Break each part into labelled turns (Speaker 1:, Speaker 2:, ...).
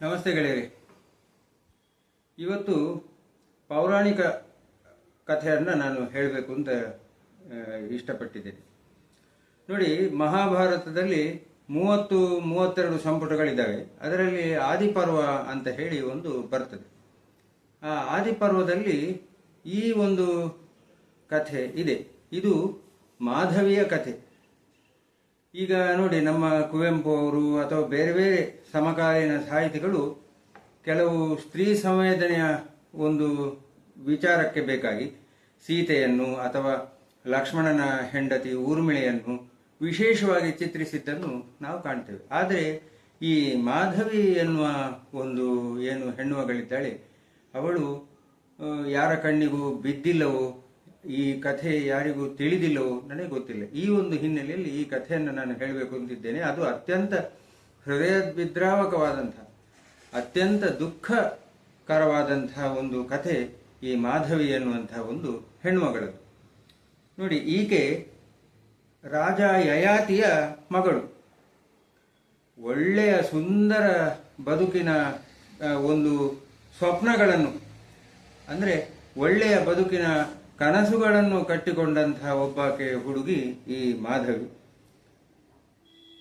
Speaker 1: ನಮಸ್ತೆ ಗೆಳೆಯರಿ. ಇವತ್ತು ಪೌರಾಣಿಕ ಕಥೆಯನ್ನು ನಾನು ಹೇಳಬೇಕು ಅಂತ ಇಷ್ಟಪಟ್ಟಿದ್ದೇನೆ. ನೋಡಿ, ಮಹಾಭಾರತದಲ್ಲಿ ಮೂವತ್ತು, ಮೂವತ್ತೆರಡು ಸಂಪುಟಗಳಿದ್ದಾವೆ. ಅದರಲ್ಲಿ ಆದಿಪರ್ವ ಅಂತ ಹೇಳಿ ಒಂದು ಬರ್ತದೆ. ಆ ಆದಿಪರ್ವದಲ್ಲಿ ಈ ಒಂದು ಕಥೆ ಇದೆ. ಇದು ಮಾಧವಿಯ ಕಥೆ. ಈಗ ನೋಡಿ, ನಮ್ಮ ಕುವೆಂಪು ಅವರು ಅಥವಾ ಬೇರೆ ಬೇರೆ ಸಮಕಾಲೀನ ಸಾಹಿತಿಗಳು ಕೆಲವು ಸ್ತ್ರೀ ಸಂವೇದನೆಯ ಒಂದು ವಿಚಾರಕ್ಕೆ ಬೇಕಾಗಿ ಸೀತೆಯನ್ನು ಅಥವಾ ಲಕ್ಷ್ಮಣನ ಹೆಂಡತಿ ಊರ್ಮಿಳೆಯನ್ನು ವಿಶೇಷವಾಗಿ ಚಿತ್ರಿಸಿದ್ದನ್ನು ನಾವು ಕಾಣ್ತೇವೆ. ಆದರೆ ಈ ಮಾಧವಿ ಎನ್ನುವ ಒಂದು ಏನು ಹೆಣ್ಣುಮಗಳಿದ್ದಾಳೆ, ಅವಳು ಯಾರ ಕಣ್ಣಿಗೂ ಬಿದ್ದಿಲ್ಲವೋ, ಈ ಕಥೆ ಯಾರಿಗೂ ತಿಳಿದಿಲ್ಲವೋ ನನಗೆ ಗೊತ್ತಿಲ್ಲ. ಈ ಒಂದು ಹಿನ್ನೆಲೆಯಲ್ಲಿ ಈ ಕಥೆಯನ್ನು ನಾನು ಹೇಳಬೇಕು ಅಂತಿದ್ದೇನೆ. ಅದು ಅತ್ಯಂತ ಹೃದಯ ವಿದ್ರಾವಕವಾದಂಥ ಅತ್ಯಂತ ದುಃಖಕರವಾದಂಥ ಒಂದು ಕಥೆ ಈ ಮಾಧವಿ ಎನ್ನುವಂಥ ಒಂದು ಹೆಣ್ಮಗಳದು ನೋಡಿ, ಈಕೆ ರಾಜ ಯಯಾತಿಯ ಮಗಳು. ಒಳ್ಳೆಯ ಸುಂದರ ಬದುಕಿನ ಒಂದು ಸ್ವಪ್ನಗಳನ್ನು, ಅಂದರೆ ಒಳ್ಳೆಯ ಬದುಕಿನ ಕನಸುಗಳನ್ನು ಕಟ್ಟಿಕೊಂಡಂತಹ ಒಬ್ಬಾಕೆ ಹುಡುಗಿ ಈ ಮಾಧವಿ.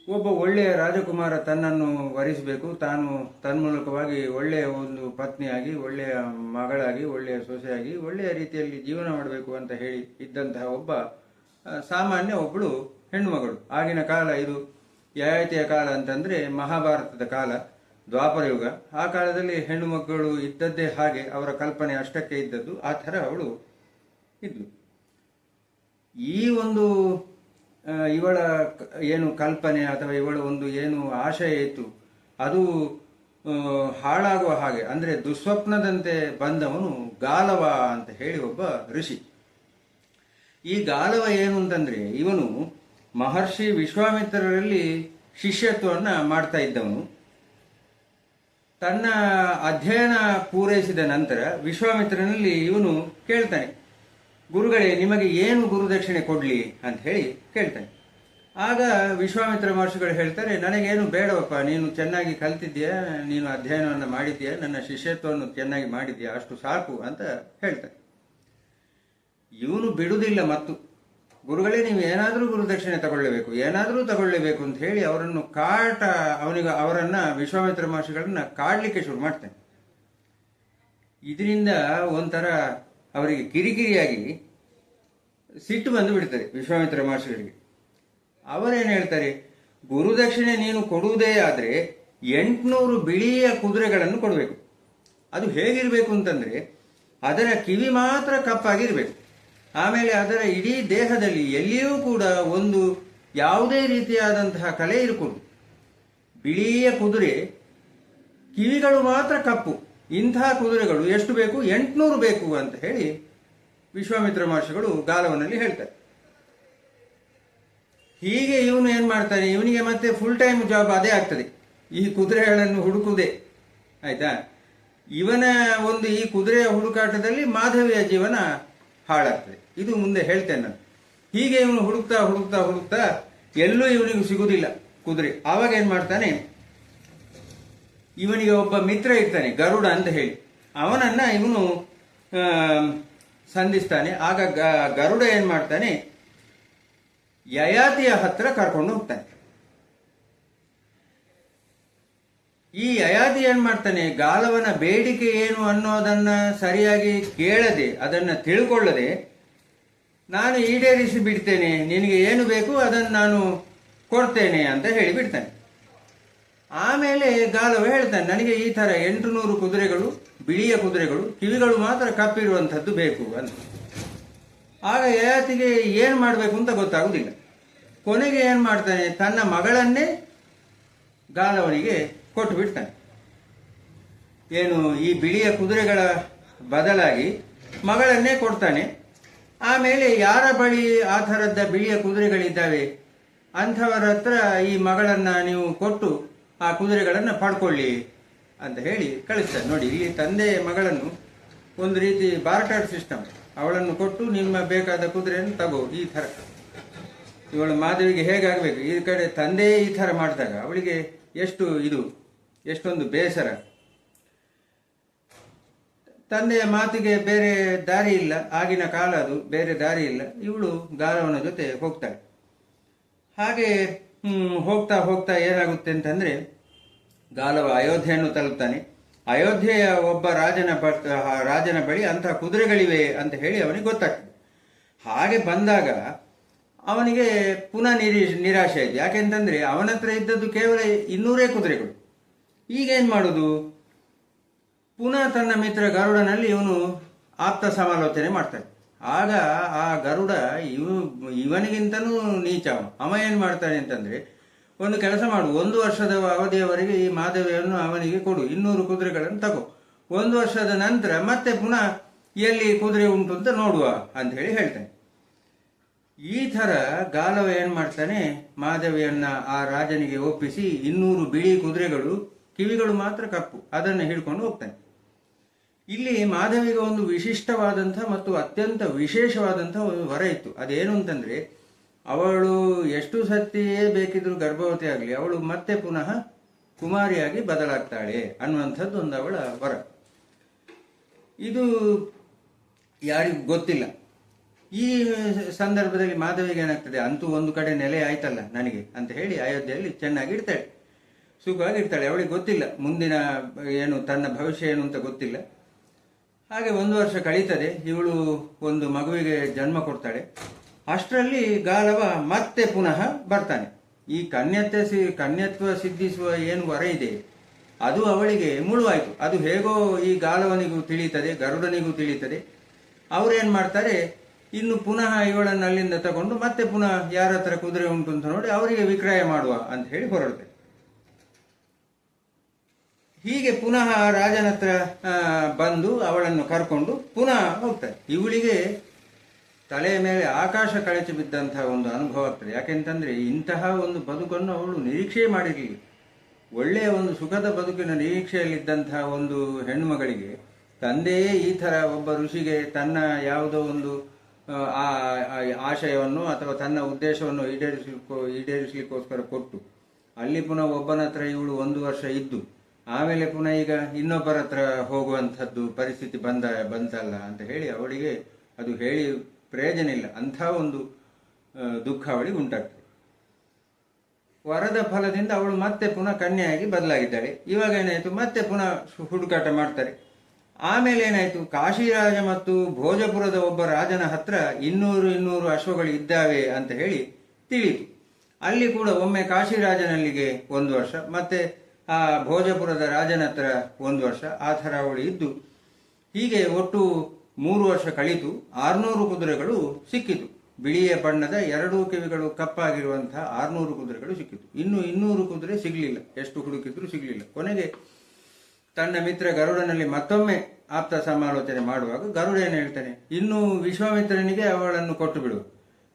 Speaker 1: ಒಬ್ಬ ಒಳ್ಳೆಯ ರಾಜಕುಮಾರ ತನ್ನನ್ನು ವರಿಸಬೇಕು. ತಾನು ತನ್ಮೂಲಕವಾಗಿ ಒಳ್ಳೆಯ ಒಂದು ಪತ್ನಿಯಾಗಿ, ಒಳ್ಳೆಯ ಮಗಳಾಗಿ, ಒಳ್ಳೆಯ ಸೊಸೆಯಾಗಿ, ಒಳ್ಳೆಯ ರೀತಿಯಲ್ಲಿ ಜೀವನ ಮಾಡಬೇಕು ಅಂತ ಹೇಳಿ ಇದ್ದಂತಹ ಒಬ್ಬ ಸಾಮಾನ್ಯ ಒಬ್ಬಳು ಹೆಣ್ಣುಮಗಳು. ಆಗಿನ ಕಾಲ ಇದು ಯಾಯತಿಯ ಕಾಲ ಅಂತಂದ್ರೆ ಮಹಾಭಾರತದ ಕಾಲ, ದ್ವಾಪರ ಯುಗ. ಆ ಕಾಲದಲ್ಲಿ ಹೆಣ್ಣು ಮಕ್ಕಳು ಇದ್ದದ್ದೇ ಹಾಗೆ ಅವರ ಕಲ್ಪನೆ ಅಷ್ಟಕ್ಕೆ ಇದ್ದದ್ದು. ಆ ಥರ ಅವಳು ಇದ್ಲು. ಈ ಒಂದು ಇವಳ ಏನು ಕಲ್ಪನೆ ಅಥವಾ ಇವಳ ಒಂದು ಏನು ಆಶಯ ಇತ್ತು, ಅದು ಹಾಳಾಗುವ ಹಾಗೆ, ಅಂದ್ರೆ ದುಸ್ವಪ್ನದಂತೆ ಬಂದವನು ಗಾಲವ ಅಂತ ಹೇಳಿ ಒಬ್ಬ ಋಷಿ. ಈ ಗಾಲವ ಏನು ಅಂತಂದ್ರೆ, ಇವನು ಮಹರ್ಷಿ ವಿಶ್ವಾಮಿತ್ರರಲ್ಲಿ ಶಿಷ್ಯತ್ವವನ್ನ ಮಾಡ್ತಾ ಇದ್ದವನು. ತನ್ನ ಅಧ್ಯಯನ ಪೂರೈಸಿದ ನಂತರ ವಿಶ್ವಾಮಿತ್ರನಲ್ಲಿ ಇವನು ಕೇಳ್ತಾನೆ ಗುರುಗಳೇ, ನಿಮಗೆ ಏನು ಗುರುದಕ್ಷಿಣೆ ಕೊಡ್ಲಿ ಅಂತ ಹೇಳಿ ಕೇಳ್ತಾನೆ. ಆಗ ವಿಶ್ವಾಮಿತ್ರ ಮಹರ್ಷಿಗಳು ಹೇಳ್ತಾರೆ, ನನಗೇನು ಬೇಡವಪ್ಪ, ನೀನು ಚೆನ್ನಾಗಿ ಕಲ್ತಿದ್ಯಾ ನೀನು ಅಧ್ಯಯನವನ್ನು ಮಾಡಿದ್ಯಾ ನನ್ನ ಶಿಷ್ಯತ್ವವನ್ನು ಚೆನ್ನಾಗಿ ಮಾಡಿದ್ಯಾ ಅಷ್ಟು ಸಾಕು ಅಂತ ಹೇಳ್ತಾನೆ ಇವನು ಬಿಡುವುದಿಲ್ಲ ಮತ್ತು. ಗುರುಗಳೇ, ನೀವು ಏನಾದರೂ ಗುರುದಕ್ಷಿಣೆ ತಗೊಳ್ಳಬೇಕು, ಏನಾದರೂ ತಗೊಳ್ಳಬೇಕು ಅಂತ ಹೇಳಿ ಅವರನ್ನು ಕಾಟ, ಅವನಿಗೆ, ಅವರನ್ನು ವಿಶ್ವಾಮಿತ್ರ ಮಹರ್ಷಿಗಳನ್ನ ಕಾಡಲಿಕ್ಕೆ ಶುರು ಮಾಡ್ತಾನೆ. ಇದರಿಂದ ಒಂಥರ ಅವರಿಗೆ ಕಿರಿಕಿರಿಯಾಗಿ ಸಿಟ್ಟು ಬಂದು ಬಿಡ್ತಾರೆ ವಿಶ್ವಾಮಿತ್ರ ಮಹರ್ಷಿಗಳಿಗೆ. ಅವರೇನು ಹೇಳ್ತಾರೆ? ಗುರುದಕ್ಷಿಣೆ ನೀನು ಕೊಡುವುದೇ ಆದರೆ ಎಂಟುನೂರು ಬಿಳಿಯ ಕುದುರೆಗಳನ್ನು ಕೊಡಬೇಕು. ಅದು ಹೇಗಿರಬೇಕು ಅಂತಂದರೆ ಅದರ ಕಿವಿ ಮಾತ್ರ ಕಪ್ಪಾಗಿರಬೇಕು. ಆಮೇಲೆ ಅದರ ಇಡೀ ದೇಹದಲ್ಲಿ ಎಲ್ಲಿಯೂ ಕೂಡ ಒಂದು ಯಾವುದೇ ರೀತಿಯಾದಂತಹ ಕಲೆ ಇರಕೂಡದು ಬಿಳಿಯ ಕುದುರೆ ಕಿವಿಗಳು ಮಾತ್ರ ಕಪ್ಪು. ಇಂತಹ ಕುದುರೆಗಳು ಎಷ್ಟು ಬೇಕು? ಎಂಟುನೂರು ಬೇಕು ಅಂತ ಹೇಳಿ ವಿಶ್ವಾಮಿತ್ರ ಮಹರ್ಷಿಗಳು ಗಾಲವನಲ್ಲಿ ಹೇಳ್ತಾರೆ. ಹೀಗೆ ಇವನು ಏನು ಮಾಡ್ತಾನೆ? ಇವನಿಗೆ ಮತ್ತೆ ಫುಲ್ ಟೈಮ್ ಜಾಬ್ ಅದೇ ಆಗ್ತದೆ. ಈ ಕುದುರೆಗಳನ್ನು ಹುಡುಕುವುದೇ. ಆಯ್ತಾ? ಇವನ ಒಂದು ಈ ಕುದುರೆಯ ಹುಡುಕಾಟದಲ್ಲಿ ಮಾಧವಿಯ ಜೀವನ ಹಾಳಾಗ್ತದೆ. ಇದು ಮುಂದೆ ಹೇಳ್ತೇನೆ ನಾನು. ಹೀಗೆ ಇವನು ಹುಡುಕ್ತಾ ಹುಡುಕ್ತಾ ಹುಡುಕ್ತಾ ಎಲ್ಲೂ ಇವನಿಗೂ ಸಿಗುವುದಿಲ್ಲ ಕುದುರೆ. ಆವಾಗ ಏನು ಮಾಡ್ತಾನೆ? ಇವನಿಗೆ ಒಬ್ಬ ಮಿತ್ರ ಇರ್ತಾನೆ, ಗರುಡ ಅಂತ ಹೇಳಿ. ಅವನನ್ನ ಇವನು ಸಂಧಿಸ್ತಾನೆ. ಆಗ ಗರುಡ ಏನು ಮಾಡ್ತಾನೆ, ಯಯಾತಿಯ ಹತ್ರ ಕರ್ಕೊಂಡು ಹೋಗ್ತಾನೆ. ಈ ಯಯಾತಿ ಏನ್ ಮಾಡ್ತಾನೆ, ಗಾಲವನ ಬೇಡಿಕೆ ಏನು ಅನ್ನೋದನ್ನ ಸರಿಯಾಗಿ ಕೇಳದೆ, ಅದನ್ನ ತಿಳ್ಕೊಳ್ಳದೆ, ನಾನು ಈಡೇರಿಸಿ ಬಿಡ್ತೇನೆ, ನಿನಗೆ ಏನು ಬೇಕು ಅದನ್ನು ನಾನು ಕೊಡ್ತೇನೆ ಅಂತ ಹೇಳಿ ಬಿಡ್ತಾನೆ. ಆಮೇಲೆ ಗಾಲವ ಹೇಳ್ತಾನೆ, ನನಗೆ ಈ ತರ ಎಂಟು ನೂರು ಕುದುರೆಗಳು, ಬಿಳಿಯ ಕುದುರೆಗಳು, ಕಿವಿಗಳು ಮಾತ್ರ ಕಪ್ಪಿರುವಂಥದ್ದು ಬೇಕು ಅಂತ. ಆಗ ಯಯಾತಿಗೆ ಏನು ಮಾಡಬೇಕು ಅಂತ ಗೊತ್ತಾಗುದಿಲ್ಲ. ಕೊನೆಗೆ ಏನು ಮಾಡ್ತಾನೆ, ತನ್ನ ಮಗಳನ್ನೇ ಗಾಲವನಿಗೆ ಕೊಟ್ಟು ಬಿಡ್ತಾನೆ. ಏನು, ಈ ಬಿಳಿಯ ಕುದುರೆಗಳ ಬದಲಾಗಿ ಮಗಳನ್ನೇ ಕೊಡ್ತಾನೆ. ಆಮೇಲೆ ಯಾರ ಬಳಿ ಆ ಥರದ ಬಿಳಿಯ ಕುದುರೆಗಳಿದ್ದಾವೆ, ಅಂಥವರ ಹತ್ರ ಈ ಮಗಳನ್ನ ನೀವು ಕೊಟ್ಟು ಆ ಕುದುರೆಗಳನ್ನು ಪಡ್ಕೊಳ್ಳಿ ಅಂತ ಹೇಳಿ ಕಳಿಸ್ತಾರೆ. ನೋಡಿ, ಇಲ್ಲಿ ತಂದೆ ಮಗಳನ್ನು ಒಂದು ರೀತಿ ಬಾರ್ಟರ್ ಸಿಸ್ಟಮ್ ಅವಳನ್ನು ಕೊಟ್ಟು ನಿಮ್ಮ ಬೇಕಾದ ಕುದುರೆಯನ್ನು ತಗೋ, ಈ ಥರ. ಇವಳು ಮಾಧವಿಗೆ ಹೇಗಾಗಬೇಕು? ಈ ಕಡೆ ತಂದೆ ಈ ಥರ ಮಾಡಿದಾಗ ಅವಳಿಗೆ ಎಷ್ಟು ಇದು, ಎಷ್ಟೊಂದು ಬೇಸರ. ತಂದೆಯ ಮಾತಿಗೆ ಬೇರೆ ದಾರಿ ಇಲ್ಲ. ಆಗಿನ ಕಾಲ ಅದು, ಬೇರೆ ದಾರಿ ಇಲ್ಲ. ಇವಳು ಗಾರವನ ಜೊತೆ ಹೋಗ್ತಾಳೆ. ಹಾಗೆ ಹೋಗ್ತಾ ಹೋಗ್ತಾ ಏನಾಗುತ್ತೆ ಅಂತಂದರೆ, ಗಾಲವ ಅಯೋಧ್ಯೆಯನ್ನು ತಲುಪ್ತಾನೆ. ಅಯೋಧ್ಯೆಯ ಒಬ್ಬ ರಾಜನ ಬ ರಾಜನ ಬಳಿ ಅಂತಹ ಕುದುರೆಗಳಿವೆ ಅಂತ ಹೇಳಿ ಅವನಿಗೆ ಗೊತ್ತಾಗ್ತದೆ. ಹಾಗೆ ಬಂದಾಗ ಅವನಿಗೆ ಪುನಃ ನಿರೀ, ನಿರಾಶೆ ಆಯಿತು. ಯಾಕೆಂತಂದರೆ ಅವನ ಹತ್ರ ಇದ್ದದ್ದು ಕೇವಲ ಇನ್ನೂರೇ ಕುದುರೆಗಳು. ಈಗೇನು ಮಾಡೋದು? ಪುನಃ ತನ್ನ ಮಿತ್ರ ಗರುಡನಲ್ಲಿ ಇವನು ಆಪ್ತ ಸಮಾಲೋಚನೆ ಮಾಡ್ತಾನೆ. ಆಗ ಆ ಗರುಡ ಇವ ಇವನಿಗಿಂತನೂ ನೀಚ ಅವ. ಏನು ಮಾಡ್ತಾನೆ ಅಂತಂದ್ರೆ, ಒಂದು ಕೆಲಸ ಮಾಡು. ಒಂದು ವರ್ಷದ ಅವಧಿಯವರೆಗೆ ಈ ಮಾಧವಿಯನ್ನು ಅವನಿಗೆ ಕೊಡು. ಇನ್ನೂರು ಕುದುರೆಗಳನ್ನು ತಗೋ. ಒಂದು ವರ್ಷದ ನಂತರ ಮತ್ತೆ ಪುನಃ ಎಲ್ಲಿ ಕುದುರೆ ಉಂಟು ಅಂತ ನೋಡುವ ಅಂತ ಹೇಳಿ ಹೇಳ್ತಾನೆ. ಈ ಥರ ಗಾಲವ ಏನು ಮಾಡ್ತಾನೆ? ಮಾಧವಿಯನ್ನ ಆ ರಾಜನಿಗೆ ಒಪ್ಪಿಸಿ ಇನ್ನೂರು ಬಿಳಿ ಕುದುರೆಗಳು, ಕಿವಿಗಳು ಮಾತ್ರ ಕಪ್ಪು. ಅದನ್ನು ಹಿಡ್ಕೊಂಡು ಹೋಗ್ತಾನೆ. ಇಲ್ಲಿ ಮಾಧವಿಗೆ ಒಂದು ವಿಶಿಷ್ಟವಾದಂಥ ಮತ್ತು ಅತ್ಯಂತ ವಿಶೇಷವಾದಂಥ ಒಂದು ವರ ಇತ್ತು. ಅದೇನು ಅಂತಂದರೆ, ಅವಳು ಎಷ್ಟು ಸತ್ತಿಯೇ ಬೇಕಿದ್ರು ಗರ್ಭವತಿ ಆಗಲಿ, ಅವಳು ಮತ್ತೆ ಪುನಃ ಕುಮಾರಿಯಾಗಿ ಬದಲಾಗ್ತಾಳೆ ಅನ್ನುವಂಥದ್ದು ಒಂದು ಅವಳ ವರ. ಇದು ಯಾರಿಗೂ ಗೊತ್ತಿಲ್ಲ. ಈ ಸಂದರ್ಭದಲ್ಲಿ ಮಾಧವಿಗೆ ಏನಾಗ್ತದೆ, ಅಂತೂ ಒಂದು ಕಡೆ ನೆಲೆ ಆಯ್ತಲ್ಲ ನನಗೆ ಅಂತ ಹೇಳಿ ಅಯೋಧ್ಯೆಯಲ್ಲಿ ಚೆನ್ನಾಗಿ ಇರ್ತಾಳೆ ಸುಖವಾಗಿ ಇರ್ತಾಳೆ ಅವಳಿಗೆ ಗೊತ್ತಿಲ್ಲ. ಮುಂದಿನ ಏನು, ತನ್ನ ಭವಿಷ್ಯ ಏನು ಅಂತ ಗೊತ್ತಿಲ್ಲ. ಹಾಗೆ ಒಂದು ವರ್ಷ ಕಳೀತದೆ. ಇವಳು ಒಂದು ಮಗುವಿಗೆ ಜನ್ಮ ಕೊಡ್ತಾಳೆ. ಅಷ್ಟರಲ್ಲಿ ಗಾಲವ ಮತ್ತೆ ಪುನಃ ಬರ್ತಾನೆ. ಈ ಕನ್ಯತ್ವ ಸಿ, ಕನ್ಯತ್ವ ಸಿದ್ಧಿಸುವ ಏನು ವರ ಇದೆ? ಅದು ಅವಳಿಗೆ ಮುಳುವಾಯಿತು. ಅದು ಹೇಗೋ ಈ ಗಾಲವನಿಗೂ ತಿಳಿಯುತ್ತದೆ, ಗರುಡನಿಗೂ ತಿಳಿಯುತ್ತದೆ. ಅವರೇನು ಮಾಡ್ತಾರೆ? ಇನ್ನು ಪುನಃ ಇವಳನ್ನು ಅಲ್ಲಿಂದ ತಗೊಂಡು ಮತ್ತೆ ಪುನಃ ಯಾರ ಹತ್ರ ಕುದುರೆ ಉಂಟು ಅಂತ ನೋಡಿ ಅವರಿಗೆ ವಿಕ್ರಯ ಮಾಡುವ ಅಂತ ಹೇಳಿ ಹೊರಡ್ತಾರೆ. ಹೀಗೆ ಪುನಃ ರಾಜನ ಹತ್ರ ಬಂದು ಅವಳನ್ನು ಕರ್ಕೊಂಡು ಪುನಃ ಹೋಗ್ತಾರೆ. ಇವಳಿಗೆ ತಲೆಯ ಮೇಲೆ ಆಕಾಶ ಕಳಚಿ ಬಿದ್ದಂತಹ ಒಂದು ಅನುಭವ ಆಗ್ತದೆ. ಯಾಕೆಂತಂದ್ರೆ ಇಂತಹ ಒಂದು ಬದುಕನ್ನು ಅವಳು ನಿರೀಕ್ಷೆ ಮಾಡಿರಲಿಲ್ಲ. ಒಳ್ಳೆಯ ಒಂದು ಸುಖದ ಬದುಕಿನ ನಿರೀಕ್ಷೆಯಲ್ಲಿದ್ದಂತಹ ಒಂದು ಹೆಣ್ಣು ಮಗಳಿಗೆ ತಂದೆಯೇ ಈ ಥರ ಒಬ್ಬ ಋಷಿಗೆ ತನ್ನ ಯಾವುದೋ ಒಂದು ಆ, ಆಶಯವನ್ನು ಅಥವಾ ತನ್ನ ಉದ್ದೇಶವನ್ನು ಈಡೇರಿಸಲಿಕ್ಕೋ, ಈಡೇರಿಸಲಿಕ್ಕೋಸ್ಕರ ಕೊಟ್ಟು, ಅಲ್ಲಿ ಪುನಃ ಒಬ್ಬನ ಹತ್ರ ಇವಳು ಒಂದು ವರ್ಷ ಇದ್ದು ಆಮೇಲೆ ಪುನಃ ಈಗ ಇನ್ನೊಬ್ಬರ ಹತ್ರ ಹೋಗುವಂಥದ್ದು ಪರಿಸ್ಥಿತಿ ಬಂದ, ಬಂತಲ್ಲ ಅಂತ ಹೇಳಿ ಅವಳಿಗೆ ಅದು ಹೇಳಿ ಪ್ರಯೋಜನ ಇಲ್ಲ. ಅಂಥ ಒಂದು ದುಃಖ ಅವಳಿಗೆ ಉಂಟಾಗ್ತದೆ. ವರದ ಫಲದಿಂದ ಅವಳು ಮತ್ತೆ ಪುನಃ ಕನ್ಯೆಯಾಗಿ ಬದಲಾಗಿದ್ದಾಳೆ. ಇವಾಗ ಏನಾಯ್ತು? ಮತ್ತೆ ಪುನಃ ಹುಡುಕಾಟ ಮಾಡ್ತಾರೆ. ಆಮೇಲೆ ಏನಾಯ್ತು? ಕಾಶಿರಾಜ ಮತ್ತು ಭೋಜಪುರದ ಒಬ್ಬ ರಾಜನ ಹತ್ರ ಇನ್ನೂರು ಇನ್ನೂರು ಅಶ್ವಗಳು ಇದ್ದಾವೆ ಅಂತ ಹೇಳಿ ತಿಳಿಯಿತು ಅಲ್ಲಿ ಕೂಡ ಒಮ್ಮೆ ಕಾಶಿರಾಜನಲ್ಲಿಗೆ ಒಂದು ವರ್ಷ, ಮತ್ತೆ ಆ ಭೋಜಪುರದ ರಾಜನ ಹತ್ರ ಒಂದು ವರ್ಷ, ಆ ಥರ ಅವಳು ಇದ್ದು, ಹೀಗೆ ಒಟ್ಟು ಮೂರು ವರ್ಷ ಕಳಿತು ಆರ್ನೂರು ಕುದುರೆಗಳು ಸಿಕ್ಕಿತು. ಬಿಳಿಯ ಬಣ್ಣದ ಎರಡೂ ಕಿವಿಗಳು ಕಪ್ಪಾಗಿರುವಂತಹ ಆರ್ನೂರು ಕುದುರೆಗಳು ಸಿಕ್ಕಿತು. ಇನ್ನು ಇನ್ನೂರು ಕುದುರೆ ಸಿಗಲಿಲ್ಲ. ಎಷ್ಟು ಹುಡುಕಿದ್ರು ಸಿಗಲಿಲ್ಲ. ಕೊನೆಗೆ ತನ್ನ ಮಿತ್ರ ಗರುಡನಲ್ಲಿ ಮತ್ತೊಮ್ಮೆ ಆಪ್ತ ಸಮಾಲೋಚನೆ ಮಾಡುವಾಗ ಗರುಡ ಏನು ಹೇಳ್ತಾನೆ, ಇನ್ನು ವಿಶ್ವಾಮಿತ್ರನಿಗೆ ಅವಳನ್ನು ಕೊಟ್ಟು ಬಿಡು.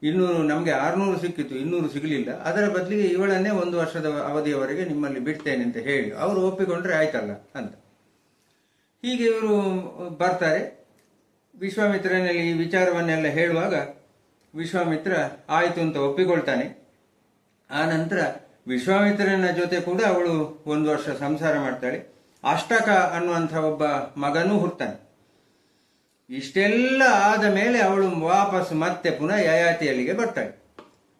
Speaker 1: ಇನ್ನೂರು ನಮಗೆ ಆರುನೂರು ಸಿಕ್ಕಿತು ಇನ್ನೂರು ಸಿಗಲಿಲ್ಲ. ಅದರ ಬದಲಿಗೆ ಇವಳನ್ನೇ ಒಂದು ವರ್ಷದ ಅವಧಿಯವರೆಗೆ ನಿಮ್ಮಲ್ಲಿ ಬಿಡ್ತೇನೆ ಅಂತ ಹೇಳಿ, ಅವರು ಒಪ್ಪಿಕೊಂಡ್ರೆ ಆಯ್ತಲ್ಲ ಅಂತ. ಹೀಗೆ ಇವರು ಬರ್ತಾರೆ. ವಿಶ್ವಾಮಿತ್ರನಲ್ಲಿ ಈ ವಿಚಾರವನ್ನೆಲ್ಲ ಹೇಳುವಾಗ ವಿಶ್ವಾಮಿತ್ರ ಆಯಿತು ಅಂತ ಒಪ್ಪಿಕೊಳ್ತಾನೆ. ಆ ನಂತರ ವಿಶ್ವಾಮಿತ್ರನ ಜೊತೆ ಕೂಡ ಅವಳು ಒಂದು ವರ್ಷ ಸಂಸಾರ ಮಾಡ್ತಾಳೆ. ಅಷ್ಟಕ ಅನ್ನುವಂಥ ಒಬ್ಬ ಮಗನೂ ಹುಡ್ತಾನೆ. ಇಷ್ಟೆಲ್ಲ ಆದ ಮೇಲೆ ಅವಳು ವಾಪಸ್ ಮತ್ತೆ ಪುನಃ ಯಯಾತಿಯಲ್ಲಿಗೆ ಬರ್ತಾಳೆ.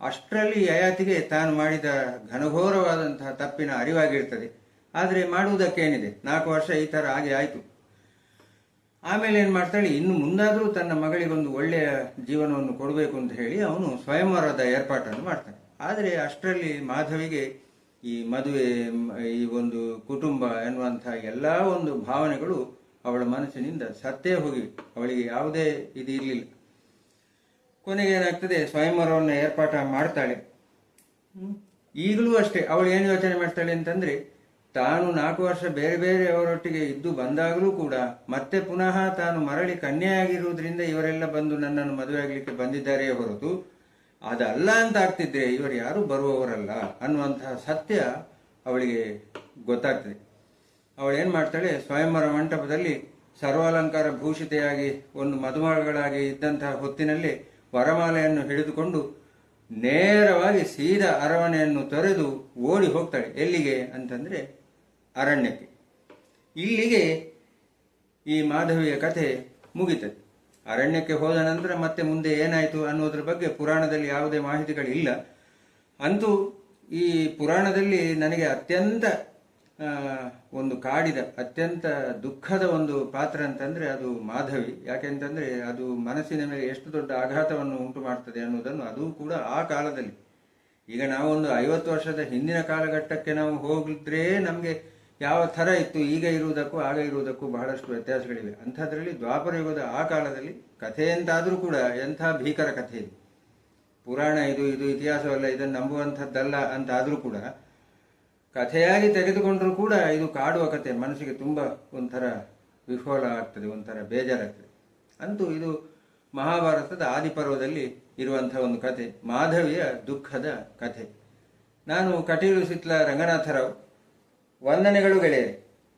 Speaker 1: ಅಷ್ಟರಲ್ಲಿ ಯಯಾತಿಗೆ ತಾನು ಮಾಡಿದ ಘನಘೋರವಾದಂತಹ ತಪ್ಪಿನ ಅರಿವಾಗಿರ್ತದೆ. ಆದರೆ ಮಾಡುವುದಕ್ಕೇನಿದೆ? ನಾಲ್ಕು ವರ್ಷ ಈ ಥರ ಹಾಗೆ ಆಯಿತು. ಆಮೇಲೆ ಏನು ಮಾಡ್ತಾಳೆ? ಇನ್ನು ಮುಂದಾದರೂ ತನ್ನ ಮಗಳಿಗೊಂದು ಒಳ್ಳೆಯ ಜೀವನವನ್ನು ಕೊಡಬೇಕು ಅಂತ ಹೇಳಿ ಅವನು ಸ್ವಯಂವರದ ಏರ್ಪಾಟನ್ನು ಮಾಡ್ತಾನೆ. ಆದರೆ ಅಷ್ಟರಲ್ಲಿ ಮಾಧವಿಗೆ ಈ ಮದುವೆ, ಈ ಒಂದು ಕುಟುಂಬ ಎನ್ನುವಂಥ ಎಲ್ಲ ಒಂದು ಭಾವನೆಗಳು ಅವಳ ಮನಸ್ಸಿನಿಂದ ಸತ್ತೇ ಹೋಗಿ ಅವಳಿಗೆ ಯಾವುದೇ ಇದು ಇರಲಿಲ್ಲ. ಕೊನೆಗೆ ಏನಾಗ್ತದೆ? ಸ್ವಯಂವರವನ್ನು ಏರ್ಪಾಟ ಮಾಡ್ತಾಳೆ. ಈಗಲೂ ಅಷ್ಟೇ. ಅವಳು ಏನು ಯೋಚನೆ ಮಾಡ್ತಾಳೆ ಅಂತಂದ್ರೆ, ತಾನು ನಾಲ್ಕು ವರ್ಷ ಬೇರೆ ಬೇರೆ ಅವರೊಟ್ಟಿಗೆ ಇದ್ದು ಬಂದಾಗಲೂ ಕೂಡ ಮತ್ತೆ ಪುನಃ ತಾನು ಮರಳಿ ಕನ್ಯೆಯಾಗಿರುವುದರಿಂದ ಇವರೆಲ್ಲ ಬಂದು ನನ್ನನ್ನು ಮದುವೆ ಆಗಲಿಕ್ಕೆ ಬಂದಿದ್ದಾರೆ ಹೊರತು, ಅದಲ್ಲ ಅಂತ ಆಗ್ತಿದ್ರೆ ಇವರು ಯಾರು ಬರುವವರಲ್ಲ ಅನ್ನುವಂತಹ ಸತ್ಯ ಅವಳಿಗೆ ಗೊತ್ತಾಗ್ತದೆ. ಅವಳು ಏನು ಮಾಡ್ತಾಳೆ? ಸ್ವಯಂವರ ಮಂಟಪದಲ್ಲಿ ಸರ್ವಾಲಂಕಾರ ಭೂಷಿತೆಯಾಗಿ ಒಂದು ಮದುಮಗಳಾಗಿ ಇದ್ದಂತಹ ಹೊತ್ತಿನಲ್ಲಿ ವರಮಾಲೆಯನ್ನು ಹಿಡಿದುಕೊಂಡು ನೇರವಾಗಿ ಸೀದಾ ಅರಮನೆಯನ್ನು ತೊರೆದು ಓಡಿ ಹೋಗ್ತಾಳೆ. ಎಲ್ಲಿಗೆ ಅಂತಂದ್ರೆ ಅರಣ್ಯಕ್ಕೆ. ಇಲ್ಲಿಗೆ ಈ ಮಾಧವಿಯ ಕಥೆ ಮುಗಿತದೆ. ಅರಣ್ಯಕ್ಕೆ ಹೋದ ನಂತರ ಮತ್ತೆ ಮುಂದೆ ಏನಾಯಿತು ಅನ್ನೋದ್ರ ಬಗ್ಗೆ ಪುರಾಣದಲ್ಲಿ ಯಾವುದೇ ಮಾಹಿತಿಗಳಿಲ್ಲ. ಅಂತೂ ಈ ಪುರಾಣದಲ್ಲಿ ನನಗೆ ಅತ್ಯಂತ ಒಂದು ಕಾಡಿದ ಅತ್ಯಂತ ದುಃಖದ ಒಂದು ಪಾತ್ರ ಅಂತಂದ್ರೆ ಅದು ಮಾಧವಿ. ಯಾಕೆಂತಂದ್ರೆ ಅದು ಮನಸ್ಸಿನ ಮೇಲೆ ಎಷ್ಟು ದೊಡ್ಡ ಆಘಾತವನ್ನು ಉಂಟು ಮಾಡ್ತದೆ ಅನ್ನೋದನ್ನು ಅದು ಕೂಡ ಆ ಕಾಲದಲ್ಲಿ. ಈಗ ನಾವೊಂದು ಐವತ್ತು ವರ್ಷದ ಹಿಂದಿನ ಕಾಲಘಟ್ಟಕ್ಕೆ ನಾವು ಹೋಗಿದ್ರೆ ನಮಗೆ ಯಾವ ಥರ ಇತ್ತು, ಈಗ ಇರುವುದಕ್ಕೂ ಆಗ ಇರುವುದಕ್ಕೂ ಬಹಳಷ್ಟು ವ್ಯತ್ಯಾಸಗಳಿವೆ. ಅಂಥದ್ರಲ್ಲಿ ದ್ವಾಪರ ಯುಗದ ಆ ಕಾಲದಲ್ಲಿ ಕಥೆ ಅಂತಾದರೂ ಕೂಡ ಎಂಥ ಭೀಕರ ಕಥೆ ಇದು ಪುರಾಣ ಇದು ಇದು ಇತಿಹಾಸವಲ್ಲ, ಇದನ್ನು ನಂಬುವಂಥದ್ದಲ್ಲ ಅಂತಾದರೂ ಕೂಡ ಕಥೆಯಾಗಿ ತೆಗೆದುಕೊಂಡರೂ ಕೂಡ ಇದು ಕಾಡುವ ಕಥೆ ಮನಸ್ಸಿಗೆ ತುಂಬ ಒಂಥರ ವಿಫಲ ಆಗ್ತದೆ, ಒಂಥರ ಬೇಜಾರಾಗ್ತದೆ. ಅಂತೂ ಇದು ಮಹಾಭಾರತದ ಆದಿಪರ್ವದಲ್ಲಿ ಇರುವಂಥ ಒಂದು ಕಥೆ ಮಾಧವಿಯ ದುಃಖದ ಕಥೆ ನಾನು ಕಟೀಲು ಸಿತ್ಲ ರಂಗನಾಥರಾವ್. ವಂದನೆಗಳು ಗೆಳೆಯರೆ.